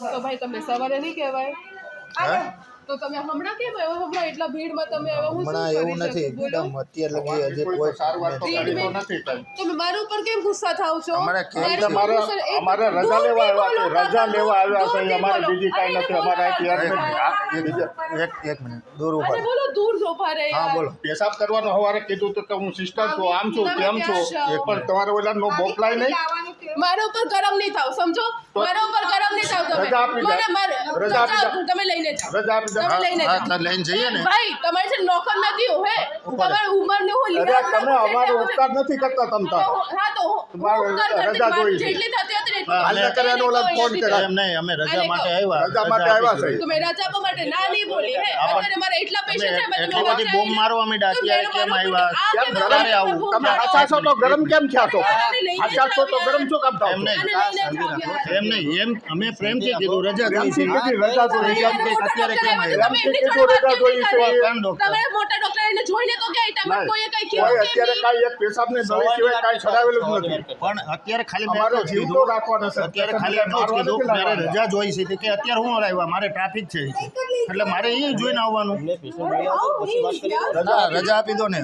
તો ભાઈ તમે સવારે નહીં કહેવાય. તો તમે હમણાં કેમ આવ્યા હમણાં એટલા ભીડમાં તમે આવ્યા હું હમણાં એવું નથી. મેડમ અત્યારે લગી હજી કોઈ કોઈ સારવાર તો ત્રીસ કરી તો મિનિટ. નથી તમે મારા ઉપર કેમ ગુસ્સા થાવ છો? અમારે કેમ તમારે અમારે રજા લેવા આવ્યા છે. રજા લેવા આવ્યા છે. અમારે બીજી કાંઈ નથી. અમારે અહીંથી બોલો. admit- આ- એ એક એક મિનિટ. દૂર ઉપર બોલો દૂર જ ઊભા રહે હા બોલો. પેશાબ કરવાનો સવારે કીધું તો કે હું સિસ્ટર છું આમ છું તેમ છું. પણ તમારે ઓલા નો બોપલાય નહીં? મારા ઉપર ગરમ નહીં થાવ સમજો? મારા ઉપર ગરમ તમે. મને મારે તમે લઈને જાઓ રજા આપી તમે લઈને જાઓ લઈને જઈએ ને ભાઈ તમારે છે નોકર નથી હું હે તમારી ઉંમર ને હું લીધા તમે અમારો ઉપકાર નથી કરતા તમ હા તો હું- કરતી રજા જોઈ. જેટલી થતી હતી. હાલે કરે એનો ઓલા ફોન. કરે. એમ નહીં અમે રજા માટે આવ્યા રજા માટે આવ્યા છે. તમે રજા આપવા માટે ના નહીં બોલી હે અત્યારે મારે એટલા પેશન્ટ છે મેં એટલી તમને બધી વચ્ચે બોમ્બ મારવા માંડ્યા તો કેમ આવ્યા? કેમ કેમ તમે આવું? તમે મારો? તો ગરમ કેમ થયા છો? તો ગરમ થાવ. એમ અમે પ્રેમથી કીધું રજા રજા અત્યારે કેમ આવ્યા મોટા ડોક્ટર એને જોઈને તો તમે. કઈ કીધું કાંઈ એક દવા સિવાય કાંઈ જ નથી. પણ અત્યારે ખાલી મેં અમારો એટલું જ જીવ તો રાખવાનો છે. અત્યારે ખાલી એટલું જ કીધું મારે રજા જોઈ છે કે અત્યારે હું આવ્યા મારે ટ્રાફિક છે. એટલે મારે એ જોઈને આવવાનું? ના, રજા આપી દો ને.